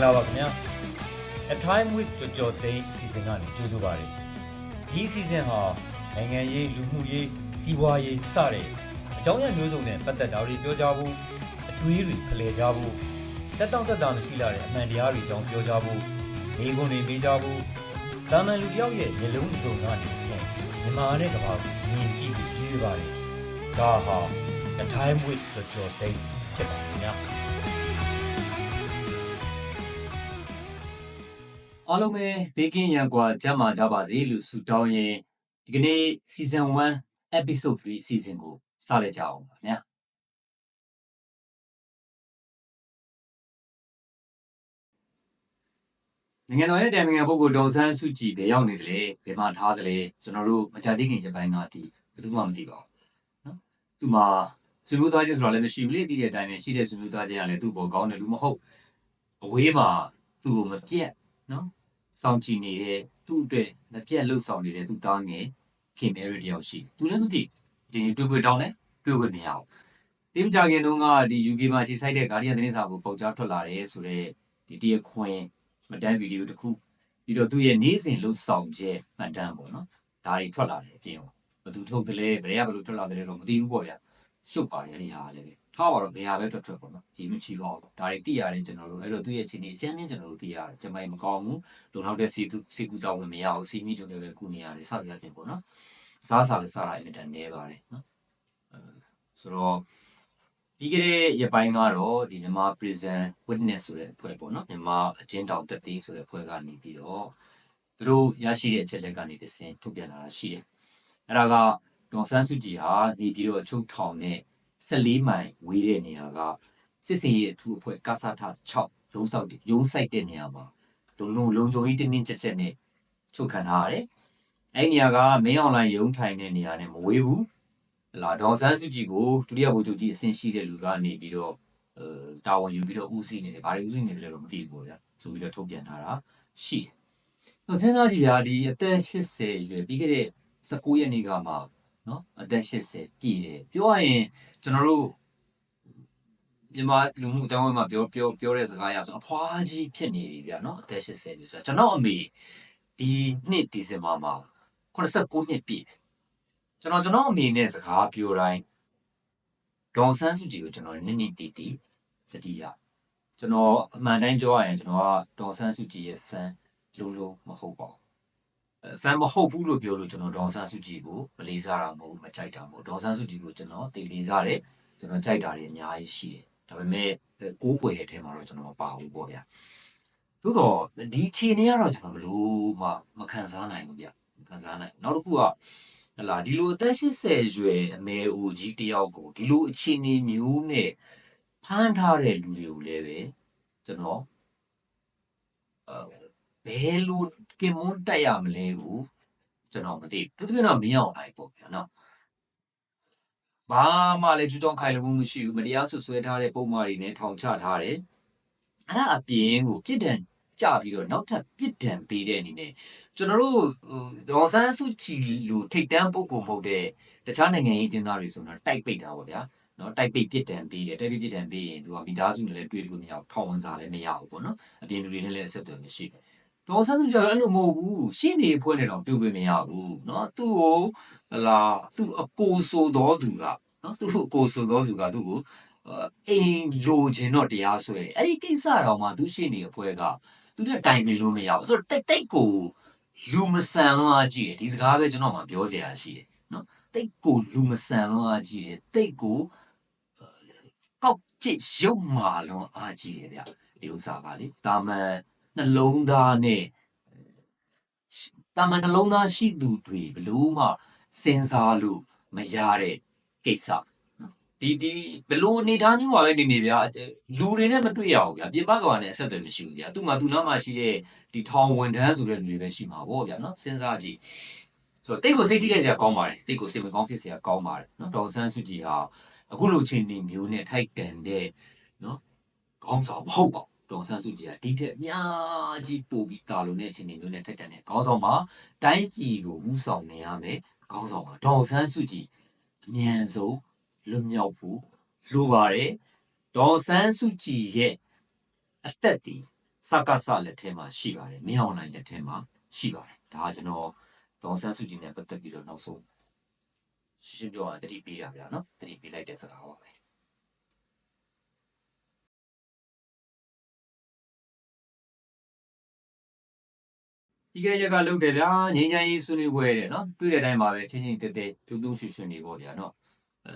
္ဂလာပါခင်ဗျာ A Time with ကြော်ကြော်သိန်းအစီအစဉ်ကနေကြိုဆိုပါရစေဒီအစီအစဉ်ဟာနိုင်ငံရေးလူမှုရေးစီးပွားရေးစတဲ့အကြောင်းအရာမျိုးစုံနဲ့ပတ်သက်တာတွေပြောကြဖို့အတွေးတွေဖလှယ်ကြဖို့တက်တောင့်တက်တာမရှိလာတဲ့အမှန်တရားတွေအကြောင်းပြောကြဖို့မိဂုဏ်တွေမေးကြဖို့တာမန်လူတစ်ယောက်ရဲ့မျိုးလုံးစုံကနေအဆင့်မြန်မာနဲ့ကမ္ဘာကိုမြင်ကြည့်ပြီးပြေးပါတယ်ဒါဟာ A Time with ကြော်ကြော်သိန်းဖြစ်ပါခင်ဗျာ အားလုံးပဲဘေးကင်းရန်ကွာကြမ်းမာကြပါစေလို့ဆုတောင်းရင်ဒီကနေ့ season 1 episode 3အစီအစဉ်ကိုစလိုက်ကြအောင်ပါခင်ဗျာနိုင်ငံတော်ရဲ့တန်မြငယ်ပုဂ္ဂိုလ်ဒေါ်ဆန်းစုကြည်ဘယ်ရောက်နေတယ်လဲဘယ်မှာထားတယ်လဲကျွန်တော်တို့မကြသေးခင်ရက်ပိုင်းကဒီဘယ်သူမှမသိပါဘူးနော်သူမှဆွေမျိုးသားချင်းဆိုတာလည်းမရှိဘူးလေတည်တဲ့အတိုင်းပဲရှိတဲ့ဆွေမျိုးသားချင်းကလည်းသူ့ပေါ်ကောင်းတယ်လူမဟုတ်အဝေးမှာသူ့ကိုမပြတ်နော် စောင့်ကြည့်နေတဲ့သူ့အတွက်မပြတ်လှုပ်ဆောင်နေတဲ့သူ့သားငယ်ခင်မဲရီတယောက်ရှိတယ်သူလည်းမသိဒီတွေ့ခွေတောင်းလဲတွေ့ခွေမရဘူးတိမကြခင်တုန်းကဒီ UK မှာခြေဆိုင်တဲ့ Guardian သတင်းစာကိုပေါက်ကြားထွက်လာတယ်ဆိုတော့ဒီတရခွင်မှတ်တမ်းဗီဒီယိုတစ်ခုပြီးတော့သူ့ရဲ့နေ့စဉ်လှုပ်ဆောင်ချက်မှတ်တမ်းပေါ့နော်ဒါတွေထွက်လာတယ်အပြင်ကိုဘယ်သူထုတ်တယ်လဲဘယ်ကဘယ်လိုထွက်လာတယ်လဲတော့မသိဘူးပေါ့ဗျာရှုပ်ပါတယ်အဲ့ဒီဟာလည်းပဲ ထားပါတော့ဘယ်ဟာပဲထွက်ထွက်ပေါ့နော်ဒီမချီပါဘူးဒါတွေသိရတယ်ကျွန်တော်တို့အဲ့တော့သူ့ရဲ့အခြေအနေအကျဉ်းချင်းကျွန်တော်တို့သိရတယ်ကျမကြီးမကောင်းဘူးလုံလောက်တဲ့စီကူစီကူတောင်းဝင်မရဘူးစီမီတုံတွေပဲကုနေရတယ်စသည်အဖြစ်ပေါ့နော်အစားအစာလည်းစားရအင်တာနေပါတယ်နော်အဲဆိုတော့ပြီးခဲ့တဲ့ရက်ပိုင်းကတော့ဒီမြန်မာ prison witness ဆိုတဲ့အဖွဲ့ပေါ့နော်မြန်မာအကျဉ်းထောင်တက်သေးဆိုတဲ့အဖွဲ့ကနေပြီးတော့သူတို့ရရှိတဲ့အချက်လက်ကနေတစ်ဆင့်ထုတ်ပြန်လာတာရှိတယ်အဲ့ဒါကဒေါ်ဆန်းစုကြည်ဟာနေပြီးတော့အချုပ်ထောင်နဲ့ 14မိုင်ဝေးတဲ့နေရာကစစ်စင်ရေးအထူးအဖွဲ့ကာစာထ6ရုံးဆောက်ရုံးဆိုင်တဲ့နေရာမှာလုံလုံလုံခြုံရေးတင်းတင်းကြပ်ကြပ်နဲ့ချုပ်ခံထားရတယ်။အဲ့ဒီနေရာကမင်းအွန်လိုင်းရုံးထိုင်တဲ့နေရာနဲ့မဝေးဘူး။ဟလာဒေါ်ဆန်းစုကြည်ကိုဒုတိယဗိုလ်ချုပ်ကြီးအဆင့်ရှိတဲ့လူကနေပြီးတော့အဲတာဝန်ယူပြီးတော့ဦးစီးနေတယ်။ဘာတွေဦးစီးနေတယ်လဲတော့မသိဘူးပေါ့ဗျာ။ဆိုပြီးတော့ထုတ်ပြန်ထားတာရှိတယ်။တော့စဉ်းစားကြည့်ဗျာဒီအသက်80ရွယ်ပြီးခဲ့တဲ့19ရက်နေ့ကမှနော်အသက်80ပြည့်တယ်။ပြောရရင် ကျွန်တော်တို့မြန်မာလူမှုအတိုင်းအဝိုင်းမှာပြောပြောပြောတဲ့စကားအရဆိုအဖွားကြီးဖြစ်နေပြီဗျာနော်အသက်80ပြီဆိုတော့ကျွန်တော်အမေဒီနှစ်ဒီဇင်ဘာမှာ89နှစ်ပြည့်တယ်ကျွန်တော်ကျွန်တော်အမေနဲ့စကားပြောတိုင်းဒေါန်ဆန်းစုကြည်ကိုကျွန်တော်နည်းနည်းတီးတီးတတိယကျွန်တော်အမှန်တိုင်းပြောရရင်ကျွန်တော်ကဒေါန်ဆန်းစုကြည်ရဲ့ fan လုံးလုံးမဟုတ်ပါဘူး အဲ fan မဟုတ်ဘူးလို့ပြောလို့ကျွန်တော်ဒေါန်ဆန်းစုကြည်ကိုမလေးစားတာမဟုတ်ဘူးမကြိုက်တာမဟုတ်ဒေါန်ဆန်းစုကြည်ကိုကျွန်တော်တိတ်လေးစားတယ်ကျွန်တော်ကြိုက်တာတွေအများကြီးရှိတယ်ဒါပေမဲ့ကိုးကွယ်တဲ့အထဲမှာတော့ကျွန်တော်မပါဘူးပေါ့ဗျာသို့တော့ဒီခြေနေကတော့ကျွန်တော်ဘလို့မှမခံစားနိုင်ဘူးဗျမခံစားနိုင်နောက်တစ်ခုကဟလာဒီလိုအသက်80ရွယ်အမေအိုကြီးတယောက်ကိုဒီလိုအခြေအနေမျိုးနဲ့ဖမ်းထားတဲ့လူတွေကိုလည်းပဲကျွန်တော်အဲဘယ်လို ကင်မွန်းတက်ရမလဲကိုကျွန်တော်မသိဘူးသူတို့ကတော့မင်းအောင်လိုက်ပေါ့ဗျာနော်ဘာမှလည်းကျူးကျောင်းခိုင်လုံမှုမရှိဘူးမတရားဆွဆွဲထားတဲ့ပုံမှားတွေနဲ့ထောင်ချထားတယ်အဲ့ဒါအပြင်ကိုပြစ်ဒဏ်ကြပြီးတော့နောက်ထပ်ပြစ်ဒဏ်ပေးတဲ့အနေနဲ့ကျွန်တော်တို့ဒေါ်ဆန်းစုကြည်လိုထိတ်တန်းပုံကိုမဟုတ်တဲ့တခြားနိုင်ငံရေးကျင်းသားတွေဆိုတော့တိုက်ပိတ်တာပေါ့ဗျာနော်တိုက်ပိတ်ပြစ်ဒဏ်ပေးတယ်တိုက်ပိတ်ပြစ်ဒဏ်ပေးရင်သူကမိသားစုနဲ့လည်းတွေ့လို့မရဘူးထောင်ဝန်စာလည်းမရဘူးပေါ့နော်အပြင်လူတွေနဲ့လည်းအဆက်အသွယ်မရှိဘူး ဒေါ်ဆန်းစုကြည်ကအဲ့လိုမဟုတ်ဘူးရှင်းနေဖွဲ့နေတော့တွေ့ခွင့်မရဘူးเนาะသူ့ကိုဟလာသူ့အကိုဆိုတော်သူက နော်သူ့ကိုကိုဆိုသောသူကသူ့ကိုအိမ်လိုချင်တော့တရားဆွဲအဲ့ဒီကိစ္စတော့မှသူရှိနေအဖွဲ့ကသူနဲ့တိုင်ပင်လို့မရဘူးဆိုတော့တိတ်တိတ်ကိုလူမဆန်လို့အားကြည့်တယ်ဒီစကားပဲကျွန်တော်မှပြောစရာရှိတယ်နော်တိတ်ကိုလူမဆန်လို့အားကြည့်တယ်တိတ်ကိုကောက်ကျစ်ရုပ်မာလုံးအားကြည့်တယ်ဗျဒီဥစ္စာကလေတာမန် နှလုံးသားနဲ့တာမန်နှလုံးသားရှိသူတွေဘလို့မှစဉ်းစားလို့မရတဲ့ကိစ္စဒီဒီဘလို့အနေထားမျိုးပါပဲနေနေဗျာလူတွေနဲ့မတွေ့ရဘူးဗျာပြင်ပကဘာနဲ့အဆက်အသွယ်မရှိဘူးဗျာသူ့မှာသူ့နားမှာရှိတဲ့ဒီထောင်ဝန်ထမ်းဆိုတဲ့လူတွေပဲရှိမှာပေါ့ဗျာနော်စဉ်းစားကြည့်ဆိုတော့တိတ်ကိုစိတ်ထိခိုက်စရာကောင်းပါတယ်တိတ်ကိုစိတ်မကောင်းဖြစ်စရာကောင်းပါတယ်နော်ဒေါ်ဆန်းစုကြည်ဟာအခုလိုချင်းနေမျိုးနဲ့ထိုက်တန်တဲ့နော်ခေါင်းဆောင်မဟုတ်ပါဘူး ဒေါ်ဆန်းစုကြည်ကဒီထက်အများကြီးပိုပြီးတာလို့တဲ့ချင်းနေမျိုးနဲ့ထိုက်တန်တဲ့ခေါင်းဆောင်မှာတိုင်းပြည်ကိုဥဆောင်နေရမယ်ခေါင်းဆောင်မှာဒေါ်ဆန်းစုကြည်အမြန်ဆုံးလွတ်မြောက်ဖို့လိုပါတယ်ဒေါ်ဆန်းစုကြည်ရဲ့အသက်ဒီစကစလက်ထဲမှာရှိပါတယ်မင်းအောင်လိုင်းလက်ထဲမှာရှိပါတယ်ဒါကကျွန်တော်ဒေါန်ဆန်းစုကြည်နဲ့ပတ်သက်ပြီးတော့နောက်ဆုံးရှင်းရှင်းပြောရရင်တတိပေးတာဗျာနော်တတိပေးလိုက်တဲ့စကားပါပဲ ဒီကရက်ကလုတ်တယ်ဗျာငင်းချမ်းရေးဆွေးနွေးပွဲတဲ့နော်တွေ့တဲ့အတိုင်းပါပဲချင်းချင်းတက်တက်ပြုံးပြုံးရွှင်ရွှင်နေပေါ့ဗျာနော်အဲ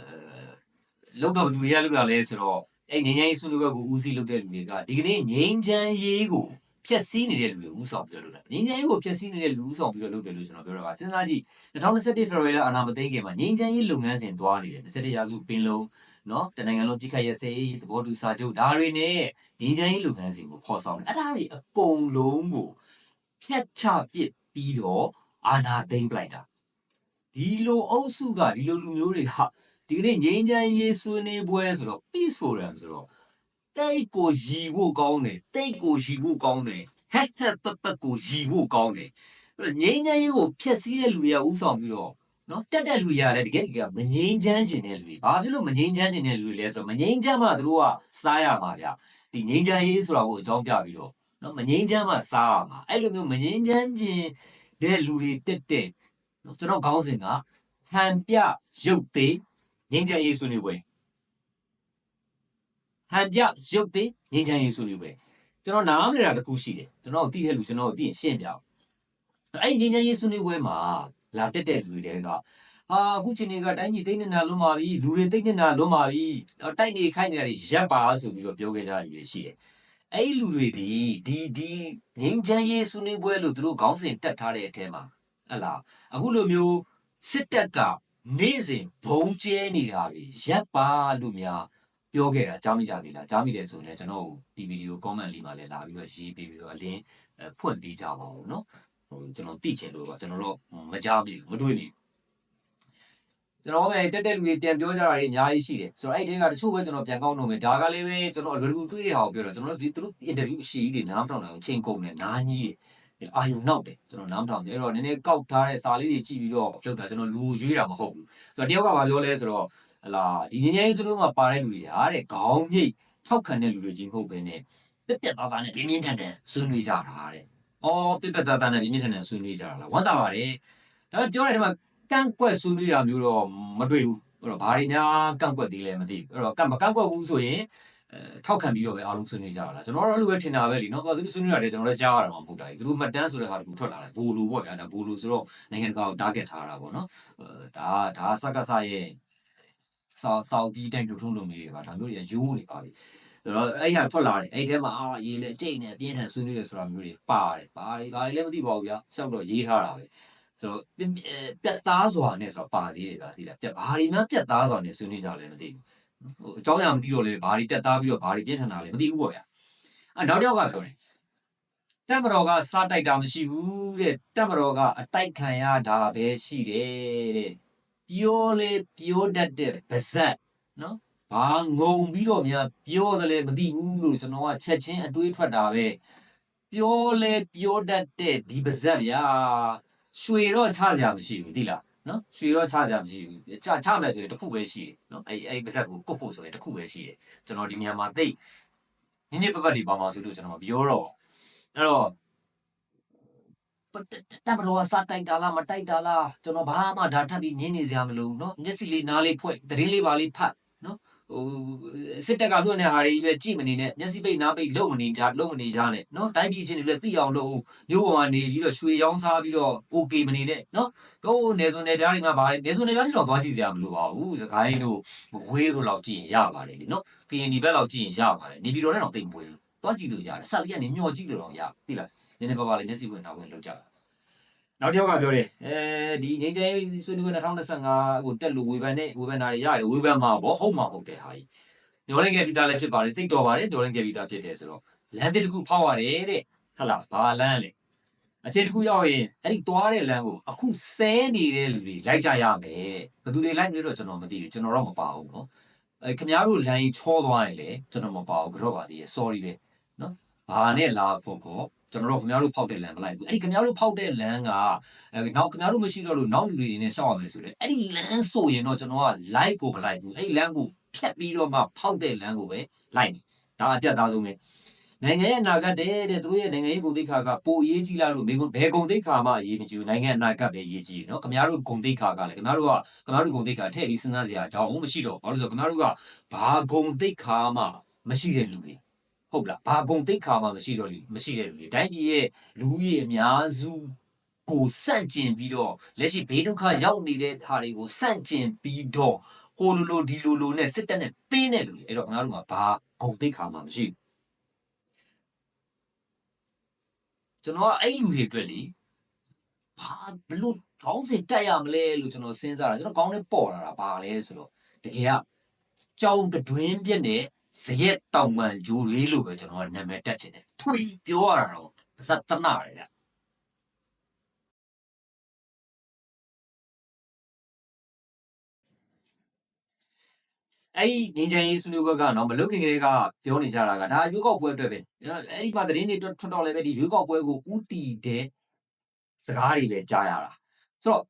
လုတ်တော့ဘယ်သူရလုတ်တာလဲဆိုတော့အဲ့ငင်းချမ်းရေးဆွေးနွေးပွဲကိုဦးစီးလုတ်တဲ့လူတွေကဒီကနေ့ငင်းချမ်းရေးကိုဖျက်ဆီးနေတဲ့လူတွေဦးဆောင်ပြီးတော့လုပ်တာငင်းချမ်းရေးကိုဖျက်ဆီးနေတဲ့လူဦးဆောင်ပြီးတော့လုပ်တယ်လို့ကျွန်တော်ပြောတာပါစဉ်းစားကြည့်2021 February အာနာမသိန်းကမှာငင်းချမ်းရေးလုပ်ငန်းစဉ်သွားနေတယ်21ရာစုပင်လုံးနော်တနိုင်ငံလုံးပြစ်ခတ်ရစေးသဘောတူစာချုပ်ဒါတွေနဲ့ငင်းချမ်းရေးလုပ်ငန်းစဉ်ကိုဖော်ဆောင်တယ်အဲ့ဒါတွေအကုန်လုံးကို ဖြတ်ချပစ်ပြီးတော့အာနာသိမ့်ပလိုက်တာဒီလိုအုပ်စုကဒီလိုလူမျိုးတွေဟာဒီကနေ့ငြိမ်းချမ်းရေးဆွေးနွေးပွဲဆိုတော့ peace forum ဆိုတော့တိတ်ကိုရည်ဖို့ကောင်းတယ်တိတ်ကိုရည်ဖို့ကောင်းတယ်ဟက်ဟက်ပပကိုရည်ဖို့ကောင်းတယ်အဲ့တော့ငြိမ်းချမ်းရေးကိုဖျက်ဆီးတဲ့လူတွေကဥဆောင်ပြီးတော့နော်တက်တက်လူတွေကလည်းတကယ်တကယ်မငြိမ်းချမ်းခြင်းတဲ့လူတွေဘာဖြစ်လို့မငြိမ်းချမ်းခြင်းတဲ့လူတွေလဲဆိုတော့မငြိမ်းချမ်းမှသူတို့ကစားရမှာဗျဒီငြိမ်းချမ်းရေးဆိုတာကိုအကြောင်းပြပြီးတော့ နော်မငိမ့်ချမ်းမှစားရမှာအဲ့လိုမျိုးမငိမ့်ချမ်းခြင်းတဲ့လူတွေတက်တဲ့နော်ကျွန်တော်ခေါင်းစဉ်ကဟန်ပြရုပ်သေးငိမ့်ချမ်းရေးဆွေးနွေးပွဲဟန်ပြရုပ်သေးငိမ့်ချမ်းရေးဆွေးနွေးပွဲကျွန်တော်နားမလည်တာတစ်ခုရှိတယ်ကျွန်တော်သိတဲ့လူကျွန်တော်သိရင်ရှင်းပြအောင်အဲ့ဒီငိမ့်ချမ်းရေးဆွေးနွေးပွဲမှာလာတက်တဲ့လူတွေကဟာအခုချိန်တွေကတိုင်းပြည်သိမ့်နေတာလွန်ပါပြီလူတွေသိမ့်နေတာလွန်ပါပြီတော့တိုက်နေခိုက်နေတာတွေရပ်ပါဆိုပြီးတော့ပြောခဲ့ကြတာတွေရှိတယ် အဲ့ဒီလူတွေဒီဒီဒီငင်းချမ်းရေးဆွေးနွေးပွဲလို့သူတို့ခေါင်းစဉ်တက်ထားတဲ့အထဲမှာဟဟလားအခုလိုမျိုးစစ်တပ်ကနေ့စဉ်ဘုံကျဲနေတာတွေရပ်ပါလို့များပြောခဲ့တာကြားမိကြပြီလားကြားမိတယ်ဆိုရင်လည်းကျွန်တော်ဒီဗီဒီယို comment လေးမှာလည်းလာပြီးတော့ရေးပေးပြီးတော့အလင်းအဲဖွင့်ပေးကြပါဦးเนาะဟိုကျွန်တော်သိချင်လို့ပါကျွန်တော်တော့မကြားမိဘူးမတွေ့မိဘူး ကျွန်တော်ပဲတက်တက်လူတွေပြန်ပြောကြတာတွေအများကြီးရှိတယ်ဆိုတော့အဲ့ဒီကတချို့ပဲကျွန်တော်ပြန်ကောက်လို့မယ်ဒါကလည်းပဲကျွန်တော်အလွယ်တကူတွေ့တဲ့ဟာကိုပြောတော့ကျွန်တော်တို့သူတို့ interview အရှိကြီးတွေနားမထောင်နိုင်အောင်ချိန်ကုန်တယ်နားကြီးတွေအာယုံနောက်တယ်ကျွန်တော်နားမထောင်တယ်အဲ့တော့နည်းနည်းကောက်ထားတဲ့စာလေးတွေကြည့်ပြီးတော့လုပ်တာကျွန်တော်လူရွေးတာမဟုတ်ဘူးဆိုတော့တယောက်ကဘာပြောလဲဆိုတော့ဟလာဒီငင်းငယ်ဆိုလို့မှပါတဲ့လူတွေဟာတဲ့ခေါင်းမြိတ်ထောက်ခံတဲ့လူတွေကြီးမဟုတ်ဘဲနဲ့ပြက်ပြက်သားသားနဲ့ပြင်းပြင်းထန်ထန်ဆွေးနွေးကြတာတဲ့အော်ပြက်ပြက်သားသားနဲ့ပြင်းပြင်းထန်ထန်ဆွေးနွေးကြတာလားဝမ်းသာပါတယ်ဒါပေမဲ့ပြောတဲ့ထဲမှာ ကန့်ကွက်ဆွေးနွေးတာမျိုးတော့မတွေ့ဘူးအဲ့တော့ဘာတွေများကန့်ကွက်သေးလဲမသိဘူးအဲ့တော့ကန့်မကန့်ကွက်ဘူးဆိုရင်အဲထောက်ခံပြီးတော့ပဲအားလုံးဆွေးနွေးကြတာလားကျွန်တော်တို့အဲ့လိုပဲထင်တာပဲလीနော်ဘာသူတို့ဆွေးနွေးရတယ်ကျွန်တော်လည်းကြားရတာမှမဟုတ်တာကြီးသူတို့မှတ်တမ်းဆိုတဲ့ဟာတခုထွက်လာတယ်ဘိုလိုပေါ့ဗျာဒါဘိုလိုဆိုတော့နိုင်ငံတကာကို target ထားတာပေါ့နော်အဲဒါဒါစကစရဲ့စောက်စောက်ကြီးတိုင်ပြုတ်ထုံးလုံးလေးတွေပါဒါမျိုးတွေရိုးနေပါပြီဆိုတော့အဲ့ဟာထွက်လာတယ်အဲ့ထဲမှာအာရေးလေကြိတ်နေပြင်းထန်ဆွေးနွေးတယ်ဆိုတာမျိုးတွေပါတယ်ဘာတွေဘာတွေလည်းမသိပါဘူးဗျာရှောက်တော့ရေးထားတာပဲ ဆိုတော့ပြပြတ်သားစွာနဲ့ဆိုတော့ပါသေးတယ်ဗျာသိလားပြတ်ဘာတွေမှပြတ်သားစွာနဲ့ဆွေးနွေးကြလဲမသိဘူးဟိုအကြောင်းအရာမသိတော့လေဘာတွေပြတ်သားပြီးတော့ဘာတွေပြင်းထန်တာလဲမသိဘူးပေါ့ဗျာအဲ့နောက်တစ်ယောက်ကပြောတယ်တက်မတော်ကစားတိုက်တာမရှိဘူးတဲ့တက်မတော်ကအတိုက်ခံရတာပဲရှိတယ်တဲ့ပြောလေပြောတတ်တဲ့ဗဇက်နော်ဘာငုံပြီးတော့များပြောတယ်လေမသိဘူးလို့ကျွန်တော်ကချက်ချင်းအတွေးထွက်တာပဲပြောလေပြောတတ်တဲ့ဒီဗဇက်ဗျာ ရွှေတော့ချစရာမရှိဘူးတိလားနော်ရွှေတော့ချစရာမရှိဘူးချချမယ်ဆိုရင်တစ်ခုပဲရှိတယ်နော်အဲ့အဲ့ပါဇက်ကိုကုတ်ဖို့ဆိုရင်တစ်ခုပဲရှိတယ်ကျွန်တော်ဒီညမှာတိတ်ညညပပတ်ဒီပါမှာဆိုလို့ကျွန်တော်ပြောတော့အဲ့တော့တပ်တော်စတိုက်တာလားမတိုက်တာလားကျွန်တော်ဘာမှဒါထပ်ပြီးညင်းနေစရာမလိုဘူးနော်မျက်စိလေးနားလေးဖွင့်သတင်းလေးပါလေးဖတ် ဟိုစစ်တပ်ကလွှတ်နေဟာတွေပဲကြည့်မနေနဲ့မျက်စိပိတ်နားပိတ်လုံမနေကြလုံမနေကြနဲ့နော်တိုင်းပြည်ချင်းတွေလည်းသိအောင်လုပ်မျိုးပေါ်မှာနေပြီးတော့ရွှေရောင်းစားပြီးတော့ OK မနေနဲ့နော်တို့နေစုံနေသားတွေကဗါတယ်နေစုံနေသားတွေတော့သွားကြည့်စရာမလိုပါဘူးစကိုင်းတို့မကွေးတို့လောက်ကြည့်ရင်ရပါတယ်လीနော်ကရင်ဒီဘက်လောက်ကြည့်ရင်ရပါတယ်နေပြည်တော်နဲ့တော့တိတ်မပွေးဘူးသွားကြည့်လို့ရတယ်ဆက်လျက်နေညှော်ကြည့်လို့တော့ရသိလားနည်းနည်းပါးပါးလေးမျက်စိဝင်နာဝင်လောက်ကြပါ နောက်တစ်ယောက်ကပြောတယ်အဲဒီငင်းကျဲဆွေးနွေးပွဲ2025ကိုတက်လို့ဝေဖန်နဲ့ဝေဖန်တာတွေရတယ်ဝေဖန်မှာပေါ့ဟုတ်မှာဟုတ်တယ်ဟာကြီးညောလင်းခဲ့ပြီးသားလည်းဖြစ်ပါတယ်တိတ်တော်ပါတယ်ညောလင်းခဲ့ပြီးသားဖြစ်တယ်ဆိုတော့လမ်းတစ်ခုဖောက်ရတယ်တဲ့ဟုတ်လားဘာလမ်းလဲအချိန်တစ်ခုရောက်ရင်အဲ့ဒီသွားတဲ့လမ်းကိုအခုဆဲနေတဲ့လူတွေလိုက်ကြရမယ်ဘယ်သူတွေလိုက်နေတော့ကျွန်တော်မသိဘူးကျွန်တော်တော့မပါဘူးနော်အဲခင်ဗျားတို့လမ်းကြီးချောသွားရင်လေကျွန်တော်မပါဘူးကြော့ပါသေးရဲ့ sorry ပဲနော်ဘာနဲ့လာဖို့ကော ကျွန်တော်တို့ခင်ဗျားတို့ဖောက်တဲ့လမ်းမလိုက်ဘူးအဲ့ဒီခင်ဗျားတို့ဖောက်တဲ့လမ်းကအဲနောက်ခင်ဗျားတို့မရှိတော့လို့နောက်လူတွေနေနဲ့ရှောက်ရမယ်ဆိုလေအဲ့ဒီလမ်းဆိုရင်တော့ကျွန်တော်က live ကိုမလိုက်ဘူးအဲ့ဒီလမ်းကိုဖြတ်ပြီးတော့မှဖောက်တဲ့လမ်းကိုပဲလိုက်နေဒါအပြတ်သားဆုံးပဲနိုင်ငံရဲ့အနာဂတ်တဲ့တဲ့သူတို့ရဲ့နိုင်ငံရေးဂုဏ်သိက္ခာကပိုအရေးကြီးလားလို့မေကွန်းဘယ်ဂုဏ်သိက္ခာမှအရေးမကြီးဘူးနိုင်ငံအနာဂတ်ပဲအရေးကြီးတယ်နော်ခင်ဗျားတို့ဂုဏ်သိက္ခာကလည်းခင်ဗျားတို့ကခင်ဗျားတို့ဂုဏ်သိက္ခာထည့်ပြီးစဉ်းစားစရာအကြောင်းမရှိတော့ဘာလို့လဲဆိုတော့ခင်ဗျားတို့ကဘာဂုဏ်သိက္ခာမှမရှိတဲ့လူတွေ ဟုတ်လားဘာဂုဏ်သိက္ခာမှမရှိတော့လူမရှိတဲ့လူတွေတိုင်းပြည်ရဲ့လူဦးရေအများစုကိုစန့်ကျင်ပြီးတော့လက်ရှိဘေးဒုက္ခရောက်နေတဲ့ဟာတွေကိုစန့်ကျင်ပြီးတော့ဟိုလိုလိုဒီလိုလိုနဲ့စစ်တပ်နဲ့ပေးနေလူတွေအဲ့တော့ခင်ဗျားတို့ကဘာဂုဏ်သိက္ခာမှမရှိဘူးကျွန်တော်ကအဲ့လူတွေအတွက်လေဘာဘလို့ခေါင်းစဉ်တက်ရမလဲလို့ကျွန်တော်စဉ်းစားတာကျွန်တော်ခေါင်းထဲပေါ်လာတာဘာလဲဆိုတော့တကယ်ကကြောင်ကတွင်းပြက်နဲ့ ဇရက်တောင်မှန်ဂျိုတွေလို့ပဲကျွန်တော်ကနာမည်တက်ချင်တယ်ထွေးပြောရတာတော့ပါစတနာရယ်ဗျအဲ့ဒီငင်းချင်ရေးဆွေးနွေးပွဲကတော့မလုတ်ခင်ကလေးကပြောနေကြတာကဒါရွေးကောက်ပွဲအတွက်ပဲအဲ့ဒီမှာသတင်းတွေထွက်တော့လည်းပဲဒီရွေးကောက်ပွဲကိုဥတီတဲ့စကားတွေပဲကြားရတာဆိုတော့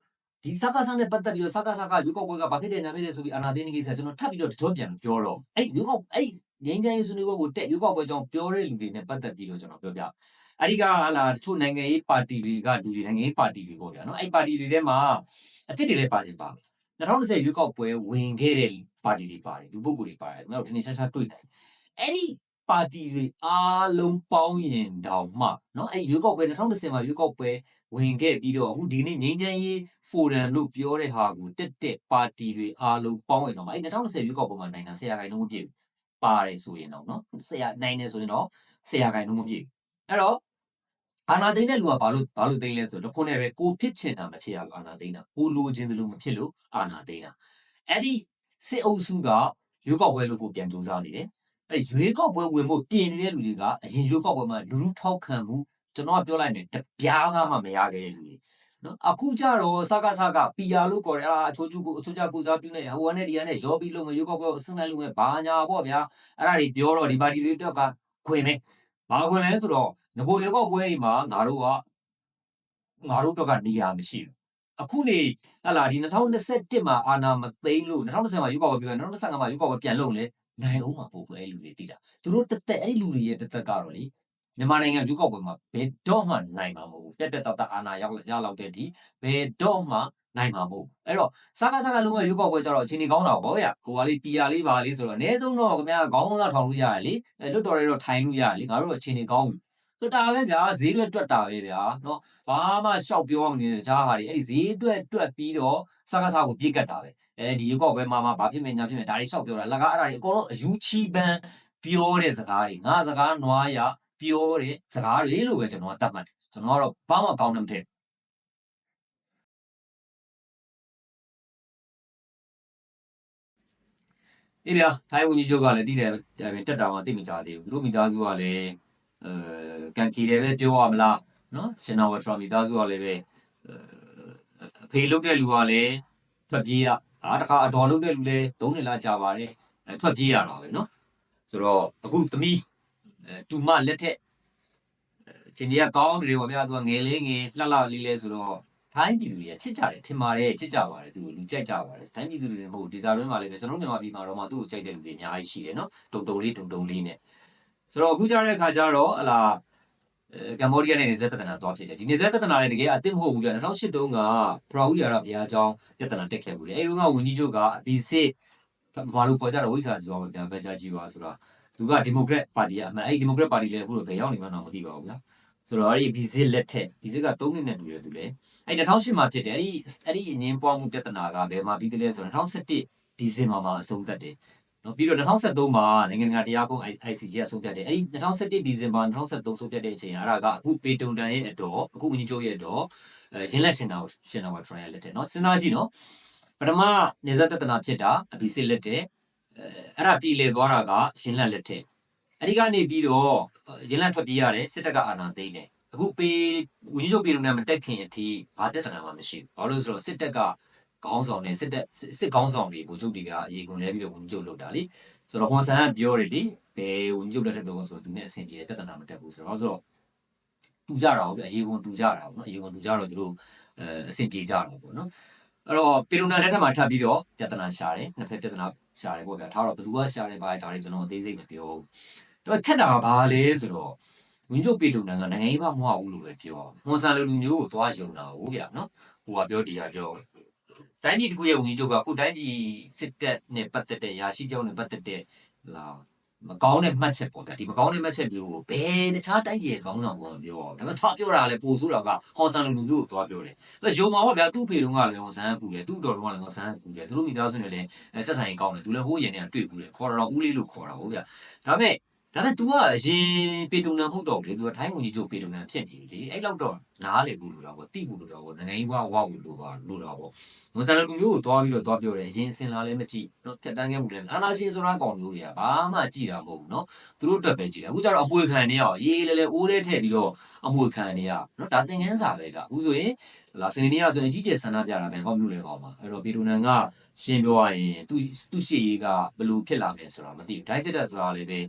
ဒီစကားဆန်းနဲ့ပတ်သက်ပြီးတော့စကားစကားရွေးကောက်ပွဲကဘာဖြစ်တယ်ညာဖြစ်တယ်ဆိုပြီးအာနာသိန်းကိစ္စကျွန်တော်ထပ်ပြီးတော့တကြောပြန်ပြောတော့အဲ့ရွေးကောက်အဲ့ငင်းချင်ရေးဆွေးနွေးပွဲကိုတက်ရွေးကောက်ပွဲကြောင့်ပြောတဲ့လူတွေနဲ့ပတ်သက်ပြီးတော့ကျွန်တော်ပြောပြအဲ့ဒီကဟာလာတချို့နိုင်ငံရေးပါတီတွေကလူတွေနိုင်ငံရေးပါတီတွေပေါ့ဗျာနော်အဲ့ပါတီတွေထဲမှာအစ်စ်တွေလည်းပါစီပါမယ်2020ရွေးကောက်ပွဲဝင်ခဲ့တဲ့ပါတီတွေပါတယ်လူပုဂ္ဂိုလ်တွေပါတယ်ကျွန်တော်ထင်ထင်ရှားရှားတွေ့တယ်အဲ့ဒီပါတီတွေအားလုံးပေါင်းရင်တောင်မှเนาะအဲ့ရွေးကောက်ပွဲ2020မှာရွေးကောက်ပွဲ ဝင်ခဲ့ပြီးတော့အခုဒီနေ့ငြိမ်းချမ်းရေးဖိုရမ်လို့ပြောတဲ့ဟာကိုတက်တက်ပါတီတွေအားလုံးပေါင်းရင်တော့အဲ့2010ရွေးကောက်ပွဲမှာနိုင်တာဆရာခိုင်နှုန်းမပြည့်ဘူးပါတယ်ဆိုရင်တော့နော်ဆရာနိုင်တယ်ဆိုရင်တော့ဆရာခိုင်နှုန်းမပြည့်ဘူးအဲ့တော့အာနာသိန်းတဲ့လူကဘာလို့ဘာလို့သိန်းလဲဆိုတော့ခုနဲ့ပဲကိုဖြစ်ချင်တာမဖြစ်ရဘူးအာနာသိန်းတာကိုလိုချင်တယ်လို့မဖြစ်လို့အာနာသိန်းတာအဲ့ဒီစစ်အုပ်စုကရွေးကောက်ပွဲလို့ကိုပြန်စူးစမ်းနေတယ်အဲ့ရွေးကောက်ပွဲဝင်ဖို့ပြင်နေတဲ့လူတွေကအရင်ရွေးကောက်ပွဲမှာလူလူထောက်ခံမှု ကျွန်တော်ကပြောလိုက်မယ်တပြားကမှမရခဲ့တဲ့လူတွေနော်အခုကျတော့စကားစကား PR လို့ခေါ်တယ်အာအချိုးကျူကိုအချိုးကျကိုစားပြုနေဟိုကနေဒီကနေရောပြီးလို့မရွေးကောက်ပွဲကိုအစင်းလိုက်လို့ပဲဘာညာပေါ့ဗျာအဲ့ဒါတွေပြောတော့ဒီပါတီတွေအတွက်ကခွင်မယ်ဘာခွင်လဲဆိုတော့ငကိုရွေးကောက်ပွဲတွေမှာငါတို့ကငါတို့တော့ကနေရာမရှိဘူးအခုနေဟလာဒီ2021မှာအာနာမသိန်းလို့2020မှာရွေးကောက်ပွဲပြောတယ်2025မှာရွေးကောက်ပွဲပြန်လုပ်လဲနိုင်အောင်မှာပို့ပွဲလူတွေသိတာသူတို့တက်တက်အဲ့ဒီလူတွေရဲ့တက်တက်ကတော့လေ မြန်မာနိုင်ငံရွေးကောက်ပွဲမှာဘယ်တော့မှနိုင်မှာမဟုတ်ဘူးပြက်ပြက်တတ်တအာနာရောက်ရလောက်တဲ့ဒီဘယ်တော့မှနိုင်မှာမဟုတ်အဲ့တော့စားကားစားကားလုံးဝရွေးကောက်ပွဲကြတော့အချိန်ကြီးကောင်းတာပေါ့ဗျဟိုကလေး PR လေးပါလေးဆိုတော့အနည်းဆုံးတော့ခင်ဗျာခေါင်းလုံးသားထောင်လို့ရတယ်လေအဲလွတ်တော်ရဲတော့ထိုင်လို့ရတယ်လေငါတို့အချိန်ကြီးကောင်းပြီဆိုတော့ဒါပဲဗျာဈေးရွက်တွက်တာပဲဗျာเนาะဘာမှရှောက်ပြောမနေတဲ့ကြားဟာတွေအဲ့ဒီဈေးတွက်တွက်ပြီးတော့စားကားစားကိုပြစ်ကတ်တာပဲအဲဒီရွေးကောက်ပွဲမှာမှဘာဖြစ်မယ်ညာဖြစ်မယ်ဒါတွေရှောက်ပြောတာလကားအဲ့ဒါတွေအကုန်လုံးအယူချီပန်းပြောတဲ့စကားတွေငါစကားနွားရ ပြောတဲ့စကားတွေလို့ပဲကျွန်တော်ကတတ်မှတ်တယ်ကျွန်တော်ကတော့ဘာမှကောင်းတယ်မထင်အေးဗျာထိုင်းဝန်ကြီးချုပ်ကလည်းတည်တယ်တက်တာမှသိမကြသေးဘူးသူတို့မိသားစုကလည်းအဲကန်ကီတယ်ပဲပြောရမလားနော်ရှင်နာဝထရာမိသားစုကလည်းပဲအဖေလုတ်တဲ့လူကလည်းထွက်ပြေးရအာတခါအတော်လုတ်တဲ့လူလည်း၃နှစ်လာကြာပါတယ်အဲထွက်ပြေးရတာပဲနော်ဆိုတော့အခုသမီးအဲ တူမလက်ထက်ချင်းကြီးကကောင်းတယ်ပေါ့ဗျာသူကငယ်လေးငယ်လှလှလေးလေးဆိုတော့ထိုင်းပြည်သူတွေကချစ်ကြတယ်ထင်ပါတယ်ချစ်ကြပါတယ်သူလူကြိုက်ကြပါတယ်ထိုင်းပြည်သူတွေမဟုတ်ဒေတာတွင်းမှာလည်းပဲကျွန်တော်မြန်မာပြည်မှာတော့မှသူ့ကိုကြိုက်တဲ့လူတွေအများကြီးရှိတယ်နော်တုံတုံလေးတုံတုံလေးနဲ့ဆိုတော့အခုကြားတဲ့အခါကျတော့ဟလာကမ္ဘောဒီးယားနဲ့နေဆက်ပြဿနာသွားဖြစ်တယ်ဒီနေဆက်ပြဿနာလည်းတကယ်အသိမဟုတ်ဘူးပြ2008တုန်းကပရာဝီယာရဘုရားကျောင်းပြဿနာတက်ခဲ့ဘူးလေအဲဒီတုန်းကဝင်းကြီးချုပ်ကအဘီစစ်ဘာလို့ခေါ်ကြတော့ဝိစာစီရောဗျာဗဂျာကြီးပါဆိုတော့ သူကဒီမိုကရက်ပါတီကအမှန်အဲဒီဒီမိုကရက်ပါတီလည်းအခုတော့ဘယ်ရောက်နေမှန်းတော့မသိပါဘူးဗျာဆိုတော့အဲဒီဘီစစ်လက်ထက်ဘီစစ်က3နှစ်နဲ့တူတယ်သူလေအဲဒီ2008မှာဖြစ်တယ်အဲဒီအဲဒီအငင်းပွားမှုပြဿနာကဘယ်မှာပြီးတယ်လဲဆိုတော့2017ဒီဇင်ဘာမှာအဆုံးသတ်တယ်နော်ပြီးတော့2023မှာနိုင်ငံတကာတရားကုန်း ICJ အဆုံးဖြတ်တယ်အဲ့ဒီ2017ဒီဇင်ဘာ2023ဆုံးဖြတ်တဲ့အချိန်အဲ့ဒါကအခုပေတုံတန်ရဲ့အတော်အခုဝန်ကြီးချုပ်ရဲ့အတော်အဲရင်းလက်ရှင်တာရှင်တာဝ trial လက်တဲ့နော်စဉ်းစားကြည့်နော်ပထမနေဇက်ပြဿနာဖြစ်တာအဘီစစ်လက်တဲ့အဲ အဲ့ဒါပြည်လေသွားတာကရင်းလက်လက်တဲ့အဲ့ဒီကနေပြီးတော့ရင်းလက်ထွက်ပြေးရတယ်စစ်တပ်ကအာဏာသိမ်းတယ်အခုပေဝန်ကြီးချုပ်ပြည်တော်နဲ့မတက်ခင်အထိဘာပြဿနာမှမရှိဘူးဘာလို့လဲဆိုတော့စစ်တပ်ကခေါင်းဆောင်နဲ့စစ်တပ်စစ်ခေါင်းဆောင်တွေဗိုလ်ချုပ်တွေကအရေးကုန်လဲပြီးတော့ဝန်ကြီးချုပ်လုပ်တာလေဆိုတော့ဟွန်ဆန်ကပြောတယ်လေဘယ်ဝန်ကြီးချုပ်လက်ထက်တော့ဆိုတော့သူနဲ့အဆင်ပြေပြဿနာမတက်ဘူးဆိုတော့ဆိုတော့တူကြတာပေါ့ဗျအရေးကုန်တူကြတာပေါ့နော်အရေးကုန်တူကြတော့သူတို့အဲအဆင်ပြေကြတာပေါ့နော်အဲ့တော့ပီရိုနာလက်ထက်မှာထပ်ပြီးတော့ပြဿနာရှာတယ်နှစ်ဖက်ပြဿနာ ရှာတယ်ပေါ့ဗျာထားတော့ဘယ်သူကရှာတယ်ဘာလဲဒါတွေကျွန်တော်အသေးစိတ်မပြောဘူးတော့ခက်တာကဘာလဲဆိုတော့ဝင်းကျုပ်ပေတုံနန်ကနိုင်ငံရေးမမဟုတ်ဘူးလို့ပဲပြောမွန်ဆန်လူလူမျိုးကိုသွားယုံတာဟုတ်ဗျာနော်ဟိုကပြောဒီကပြောတိုင်းပြည်တစ်ခုရဲ့ဝင်းကျုပ်ကကိုတိုင်းပြည်စစ်တပ်နဲ့ပတ်သက်တဲ့ရာရှိကြောင်းနဲ့ပတ်သက်တဲ့လာ မကောင်းတဲ့မှတ်ချက်ပေါ့ဗျာဒီမကောင်းတဲ့မှတ်ချက်မျိုးကိုဘယ်တခြားတိုင်းပြည်ရဲ့ခေါင်းဆောင်ကမပြောဘူးဒါပေမဲ့သွားပြောတာကလည်းပိုဆိုးတာကဟော်ဆန်လူလူမျိုးကိုသွားပြောတယ်အဲ့ယုံမှာပေါ့ဗျာသူ့ဖေတုံးကလည်းဟော်ဆန်ကကူတယ်သူ့တော်တော်ကလည်းဟော်ဆန်ကကူတယ်သူတို့မိသားစုနဲ့လည်းဆက်ဆံရေးကောင်းတယ်သူလည်းဟိုးရင်နဲ့တွေ့ဘူးတယ်ခေါ်တော့ဦးလေးလို့ခေါ်တာဟုတ်ဗျာဒါပေမဲ့ ဒါပေမဲ့ तू ကအရင်ပေတုံနံမဟုတ်တော့ဘူးလေ तू ကထိုင်းဝင်ကြီးချုပ်ပေတုံနံဖြစ်နေပြီလေအဲ့လောက်တော့နားလေဘူးလို့တော့ဗောတိဘူးလို့တော့ဗောနိုင်ငံရေးဘွားဝါဘူးလို့ပါလို့တော့ဗောဝန်ဆန်လူမျိုးကိုတွားပြီးတော့တွားပြောတယ်အရင်အစင်လာလည်းမကြည့်နော်တက်တန်းခဲ့မှုလည်းအာနာရှင်ဆိုတာကောင်မျိုးတွေကဘာမှကြည့်တာမဟုတ်ဘူးနော်သူတို့အတွက်ပဲကြည့်တယ်အခုကျတော့အပွေခံနေရအောင်ရေးလဲလဲအိုးထဲထည့်ပြီးတော့အမွေခံနေရနော်ဒါသင်ငန်းစာပဲကအခုဆိုရင်လာစနေနေ့ကဆိုရင်အကြီးကျယ်ဆန္ဒပြတာပဲဟောမျိုးလေကောင်ပါအဲ့တော့ပေတုံနံကရှင်းပြောရရင်သူသူရှိရေးကဘယ်လိုဖြစ်လာမယ်ဆိုတာမသိဘူးဒိုင်းစစ်တက်ဆိုတာလည်းပဲ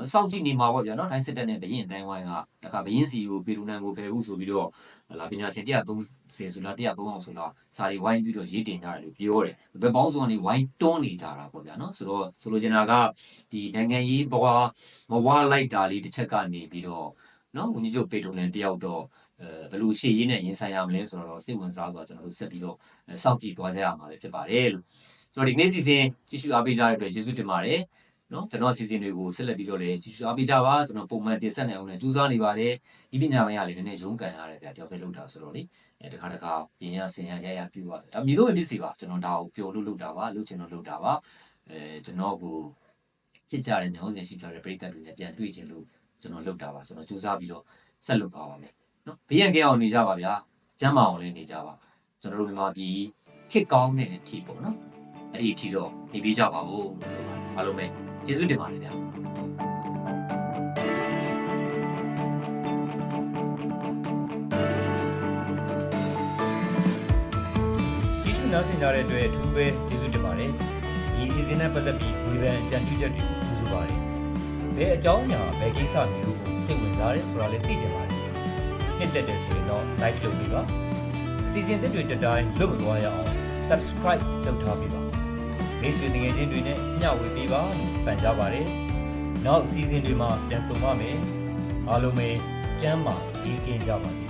နော်စောင့်ကြည့်နေမှာပေါ့ဗျာနော်တိုင်းစစ်တပ်နဲ့ဘရင်အတိုင်းဝိုင်းကတခါဘရင်စီကိုပေရူနန်ကိုဖယ်ဖို့ဆိုပြီးတော့ဟလာပညာရှင်130ဆိုလား103အောင်ဆိုလားစာရီဝိုင်းပြီးတော့ရေးတင်ကြတယ်လို့ပြောတယ်ဘယ်ပေါင်းစုံကနေဝိုင်းတွန်းနေကြတာပေါ့ဗျာနော်ဆိုတော့ဆိုလိုချင်တာကဒီနိုင်ငံရေးဘဝမဝလိုက်တာလေးတစ်ချက်ကနေပြီးတော့နော်ဝန်ကြီးချုပ်ပေတုံနဲ့တယောက်တော့အဲဘယ်လိုရှေ့ရေးနဲ့ရင်ဆိုင်ရမလဲဆိုတော့စိတ်ဝင်စားစွာကျွန်တော်တို့ဆက်ပြီးတော့စောင့်ကြည့်သွားကြရမှာပဲဖြစ်ပါတယ်လို့ဆိုတော့ဒီနေ့စီစဉ်ကြည့်ရှုအားပေးကြတဲ့အတွက်ကျေးဇူးတင်ပါတယ် နော်ကျွန်တော်အစီအစဉ်တွေကိုဆက်လက်ပြီးတော့လည်းကြည့်ရှုအားပေးကြပါကျွန်တော်ပုံမှန်တင်ဆက်နေအောင်လည်းကြိုးစားနေပါတယ်ဒီပညာပိုင်းကလည်းနည်းနည်းရုန်းကန်ရတယ်ဗျာတယောက်ပဲလုပ်တာဆိုတော့လေအဲတခါတခါပြင်ရဆင်ရရရပြပါဆိုဒါမြည်တော့ဖြစ်စီပါကျွန်တော်ဒါကိုပျော်လို့လုပ်တာပါလုပ်ချင်လို့လုပ်တာပါအဲကျွန်တော်ကိုချစ်ကြတဲ့ညောင်းစင်ရှိကြတဲ့ပရိသတ်တွေနဲ့ပြန်တွေ့ချင်လို့ကျွန်တော်လုပ်တာပါကျွန်တော်ကြိုးစားပြီးတော့ဆက်လုပ်သွားပါမယ်နော်ဘေးရန်ကဲအောင်နေကြပါဗျာကျမ်းမာအောင်လည်းနေကြပါကျွန်တော်တို့မြန်မာပြည်ခစ်ကောင်းတဲ့အထီပေါ့နော်အဲ့ဒီအထီတော့နေပြီးကြပါဦးအားလုံးပဲ ကျေးဇူးတင်ပါတယ်ဗျာကျေးဇူးများဆင်ကြတဲ့အတွက်အထူးပဲကျေးဇူးတင်ပါတယ်ဒီအစီအစဉ်နဲ့ပတ်သက်ပြီးဝေဖန်အကြံပြုချက်တွေကိုကျေးဇူးပါတယ်ဘယ်အကြောင်းအရာဘယ်ကိစ္စမျိုးကိုစိတ်ဝင်စားရဲဆိုတာလည်းသိချင်ပါတယ်နှစ်သက်တယ်ဆိုရင်တော့ like လုပ်ပေးပါအစီအစဉ်သစ်တွေတက်တိုင်းလွတ်မသွားရအောင် subscribe လုပ်ထားပေးပါ မိတ်ဆွေငယ်ချင်းတွေနဲ့မျှဝေပေးပါလို့ပန်ကြားပါတယ်နောက်အစီအစဉ်တွေမှာပြန်ဆုံပါမယ်အားလုံးပဲကျမ်းမာရေးကင်းကြပါစေဗျာ